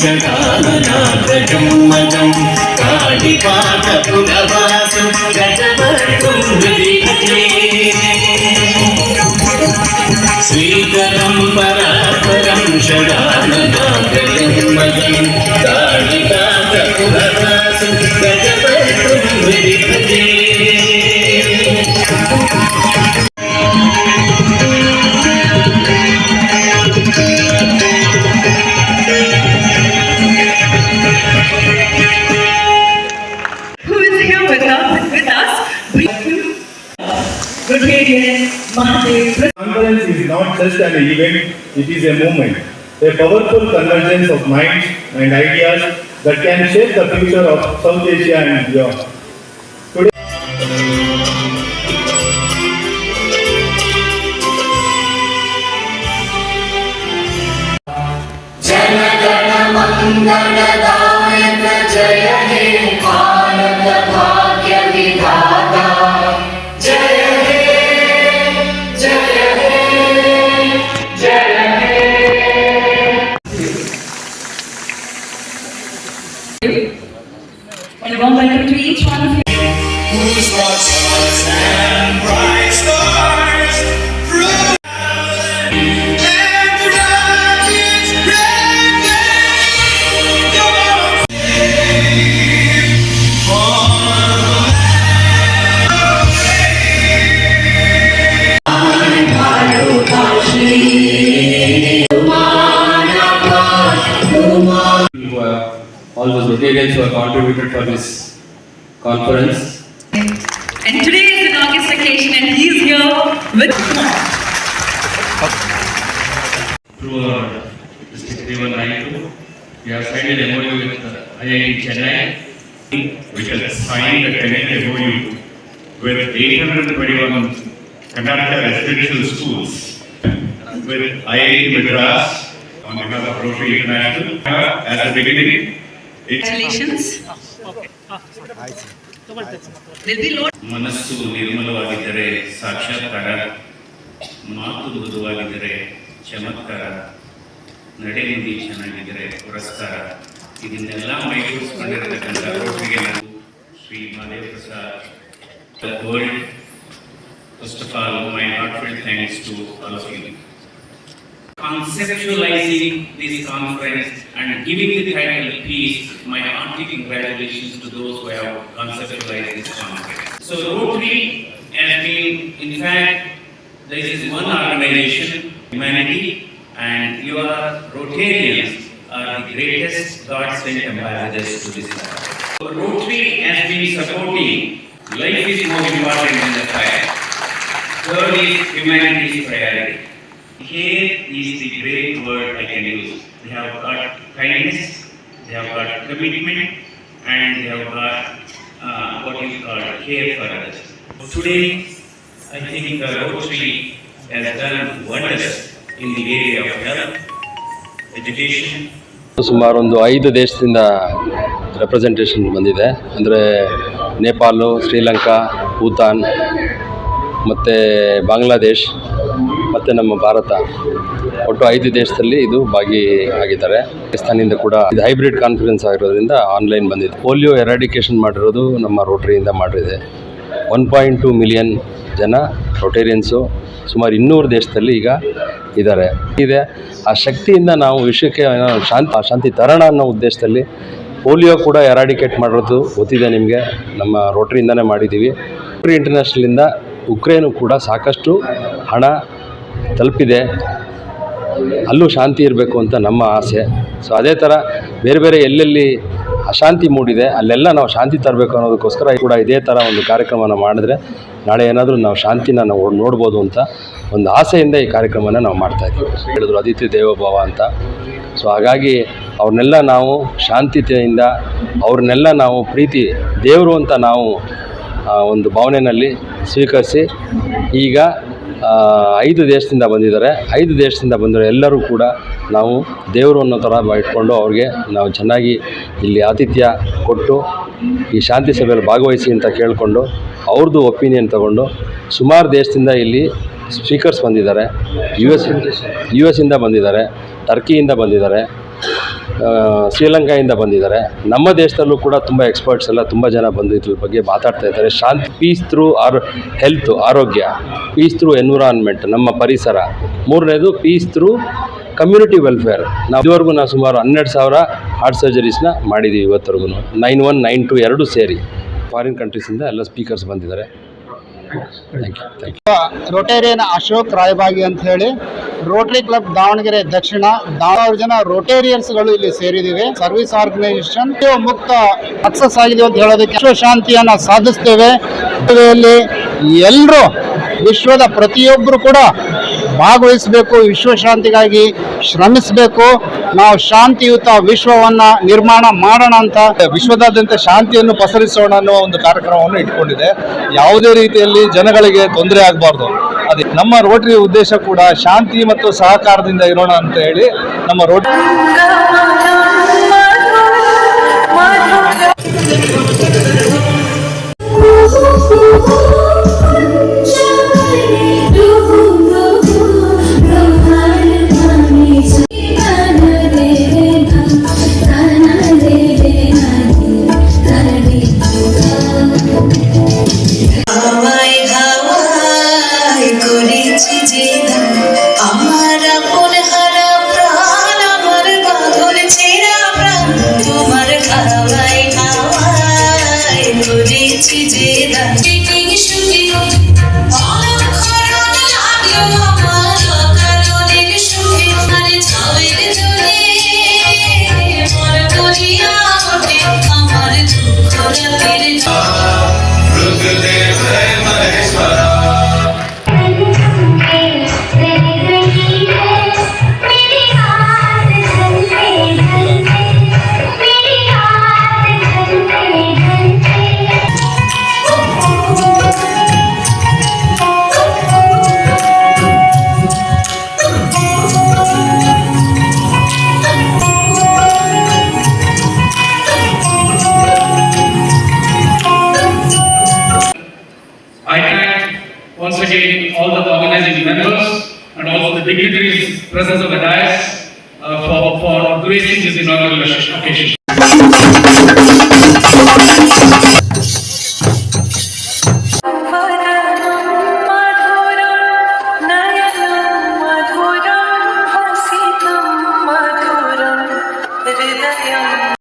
శతాలనాథజం మజం కాళిపాట పునవాసం గజవర్గం Srikaram పరాపరం షడాలనాథజం మజం కాళిపాట Conference is not just an event, it is a movement, a powerful convergence of minds and ideas that can shape the future of South Asia and beyond. जनगणमङ्गलदायक And a warm welcome to each one of you. All who have contributed for this conference. And today is an August occasion and he's here with through our district Devan Naidu, we have signed an MOU with uh, IIT Chennai, which has signed a tentative MOU with 821 Karnataka residential schools with IIT Madras on behalf of Rotary International. As a beginning, ಮನಸ್ಸು ನಿರ್ಮಲವಾಗಿದ್ದರೆ ಸಾಕ್ಷಾತ್ಕಾರ, ಮಾತು ಮೃದುವಾಗಿದ್ದರೆ ಚಮತ್ಕಾರ ನಡೆನುಡಿ ಚೆನ್ನಾಗಿದ್ದರೆ ಪುರಸ್ಕಾರ. ಇದನ್ನೆಲ್ಲ ಮೈಗೂಡಿಸ್ಕೊಂಡಿರತಕ್ಕಂಥ ರೋಟರಿಗೆ ನಾನು Shri Mahadev Prasad world first of all my heartful thanks to all of you conceptualising this conference and giving the title peace, my hearty congratulations to those who have conceptualized this conference. So Rotary has been, in fact, this is one organization, humanity, and you are Rotarians are the greatest God-sent ambassadors to this. So Rotary has been supporting life is more important than the fire. Third is humanity's priority. Here is the great word I can use. They have got kindness, they have got commitment, and they have got uh, what is called care for others. Today, I think the Rotary has done wonders in the area of health, education, ಸುಮಾರು ಒಂದು ಐದು ದೇಶದಿಂದ representation ಬಂದಿದೆ ಅಂದರೆ ನೇಪಾಲು ಶ್ರೀಲಂಕಾ ಭೂತಾನ್ ಮತ್ತು ಬಾಂಗ್ಲಾದೇಶ್ ಮತ್ತು ನಮ್ಮ ಭಾರತ ಒಟ್ಟು ಐದು ದೇಶದಲ್ಲಿ ಇದು ಭಾಗಿಯಾಗಿದ್ದಾರೆ ಪಾಕಿಸ್ತಾನಿಂದ ಕೂಡ ಇದು ಹೈಬ್ರಿಡ್ ಕಾನ್ಫರೆನ್ಸ್ ಆಗಿರೋದ್ರಿಂದ ಆನ್ಲೈನ್ ಬಂದಿದೆ. ಪೋಲಿಯೋ ಎರಾಡಿಕೇಶನ್ ಮಾಡಿರೋದು ನಮ್ಮ ರೋಟರಿಯಿಂದ ಮಾಡಿದೆ. ಒನ್ ಪಾಯಿಂಟ್ ಟು ಮಿಲಿಯನ್ ಜನ ರೊಟೇರಿಯನ್ಸು ಸುಮಾರು ಇನ್ನೂರು ದೇಶದಲ್ಲಿ ಈಗ ಇದ್ದಾರೆ. ಇದೆ. ಆ ಶಕ್ತಿಯಿಂದ ನಾವು ವಿಶ್ವಕ್ಕೆ ಶಾಂತಿ ಶಾಂತಿ ತರೋಣ ಅನ್ನೋ ಉದ್ದೇಶದಲ್ಲಿ ಪೋಲಿಯೋ ಕೂಡ ಎರಾಡಿಕೇಟ್ ಮಾಡಿರೋದು ಗೊತ್ತಿದೆ ನಿಮಗೆ. ನಮ್ಮ ರೋಟ್ರಿಯಿಂದನೇ ಮಾಡಿದ್ದೀವಿ. ರೋಟ್ರಿ ಇಂಟರ್ನ್ಯಾಷನಲಿಂದ ಉಕ್ರೇನು ಕೂಡ ಸಾಕಷ್ಟು ಹಣ ತಲುಪಿದೆ. ಅಲ್ಲೂ ಶಾಂತಿ ಇರಬೇಕು ಅಂತ ನಮ್ಮ ಆಸೆ. ಸೊ ಅದೇ ಥರ ಬೇರೆ ಬೇರೆ ಎಲ್ಲೆಲ್ಲಿ ಅಶಾಂತಿ ಮೂಡಿದೆ, ಅಲ್ಲೆಲ್ಲ ನಾವು ಶಾಂತಿ ತರಬೇಕು ಅನ್ನೋದಕ್ಕೋಸ್ಕರ ಕೂಡ ಇದೇ ಥರ ಒಂದು ಕಾರ್ಯಕ್ರಮನ ಮಾಡಿದ್ರೆ ನಾಳೆ ಏನಾದರೂ ನಾವು ಶಾಂತಿನ ನಾವು ನೋಡ್ಬೋದು ಅಂತ ಒಂದು ಆಸೆಯಿಂದ ಈ ಕಾರ್ಯಕ್ರಮನ ನಾವು ಮಾಡ್ತಾ ಇದ್ದೀವಿ. ಹೇಳಿದ್ರು ಅದಿತಿ ದೇವೋಭವ ಅಂತ. ಸೊ ಹಾಗಾಗಿ ಅವ್ರನ್ನೆಲ್ಲ ನಾವು ಶಾಂತಿತೆಯಿಂದ, ಅವ್ರನ್ನೆಲ್ಲ ನಾವು ಪ್ರೀತಿ, ದೇವರು ಅಂತ ನಾವು ಒಂದು ಭಾವನೆಯಲ್ಲಿ ಸ್ವೀಕರಿಸಿ ಈಗ ಐದು ದೇಶದಿಂದ ಬಂದಿದ್ದಾರೆ. ಐದು ದೇಶದಿಂದ ಬಂದಿರೋ ಎಲ್ಲರೂ ಕೂಡ ನಾವು ದೇವರು ಅನ್ನೋ ಥರ ಇಟ್ಕೊಂಡು ಅವ್ರಿಗೆ ನಾವು ಚೆನ್ನಾಗಿ ಇಲ್ಲಿ ಆತಿಥ್ಯ ಕೊಟ್ಟು ಈ ಶಾಂತಿ ಸಭೆಯಲ್ಲಿ ಭಾಗವಹಿಸಿ ಅಂತ ಕೇಳಿಕೊಂಡು ಅವ್ರದ್ದು ಒಪಿನಿಯನ್ ತಗೊಂಡು ಸುಮಾರು ದೇಶದಿಂದ ಇಲ್ಲಿ ಸ್ಪೀಕರ್ಸ್ ಬಂದಿದ್ದಾರೆ. ಯು ಎಸ್, ಯು ಎಸ್ಸಿಂದ ಬಂದಿದ್ದಾರೆ. ಟರ್ಕಿಯಿಂದ ಬಂದಿದ್ದಾರೆ. ಆ, ಶ್ರೀಲಂಕಾದಿಂದ ಬಂದಿದ್ದಾರೆ. ನಮ್ಮ ದೇಶದಲ್ಲೂ ಕೂಡ ತುಂಬ ಎಕ್ಸ್ಪರ್ಟ್ಸ್ ಎಲ್ಲ ತುಂಬ ಜನ ಬಂದು ಇದ್ರ ಬಗ್ಗೆ ಮಾತಾಡ್ತಾ ಇದ್ದಾರೆ. ಶಾಂತಿ ಪೀಸ್ ಥ್ರೂ ಆರ್ ಹೆಲ್ತ್ ಆರೋಗ್ಯ ಪೀಸ್ ಥ್ರೂ ಎನ್ವಿರಾನ್ಮೆಂಟ್ ನಮ್ಮ ಪರಿಸರ. ಮೂರನೇದು ಪೀಸ್ ಥ್ರೂ ಕಮ್ಯುನಿಟಿ ವೆಲ್ಫೇರ್ ನಾವು ಇದುವರೆಗೂ ನಾವು ಸುಮಾರು ಹನ್ನೆರಡು ಸಾವಿರ ಹಾರ್ಟ್ ಸರ್ಜರೀಸ್ನ ಮಾಡಿದ್ದೀವಿ ಇವತ್ತರೆಗೂ ನೈನ್ ಒನ್ ನೈನ್ ಟು ಎರಡು ಸೇರಿ. ಫಾರಿನ್ ಕಂಟ್ರೀಸಿಂದ ಎಲ್ಲ ಸ್ಪೀಕರ್ಸ್ ಬಂದಿದ್ದಾರೆ. ರೊಟೇರಿಯನ್ ಅಶೋಕ್ ರಾಯಬಾಗಿ ಅಂತ ಹೇಳಿ. ರೋಟರಿ ಕ್ಲಬ್ ದಾವಣಗೆರೆ ದಕ್ಷಿಣ. ದಾವಣಗೆರೆ ಜನ ರೋಟೇರಿಯನ್ಸ್ಗಳು ಇಲ್ಲಿ ಸೇರಿದಿವೆ. Service organisation. ಮುಕ್ತ ಸಕ್ಸಸ್ ಆಗಿದೆ ಅಂತ ಹೇಳೋದಕ್ಕೆ ವಿಶ್ವ ಶಾಂತಿಯನ್ನ ಸಾಧಿಸ್ತೇವೆ. ಎಲ್ಲರೂ ವಿಶ್ವದ ಪ್ರತಿಯೊಬ್ಬರು ಕೂಡ ಭಾಗವಹಿಸಬೇಕು, ವಿಶ್ವಶಾಂತಿಗಾಗಿ ಶ್ರಮಿಸಬೇಕು, ನಾವು ಶಾಂತಿಯುತ ವಿಶ್ವವನ್ನ ನಿರ್ಮಾಣ ಮಾಡೋಣ ಅಂತ. ವಿಶ್ವದಾದ್ಯಂತ ಶಾಂತಿಯನ್ನು ಪಸರಿಸೋಣ ಅನ್ನೋ ಒಂದು ಕಾರ್ಯಕ್ರಮವನ್ನು ಇಟ್ಕೊಂಡಿದೆ. ಯಾವುದೇ ರೀತಿಯಲ್ಲಿ ಜನಗಳಿಗೆ ತೊಂದರೆ ಆಗಬಾರ್ದು. ಅದೇ ನಮ್ಮ ರೋಟರಿ ಉದ್ದೇಶ ಕೂಡ ಶಾಂತಿ ಮತ್ತು ಸಹಕಾರದಿಂದ ಇರೋಣ ಅಂತ ಹೇಳಿ ನಮ್ಮ ರೋಟರಿ হাওয়ায় হাওয়ায় ধরেছি যে দাঁড়িয়ে Look at them. Dignitaries of the dais uh, for, for gracing this inaugural occasion.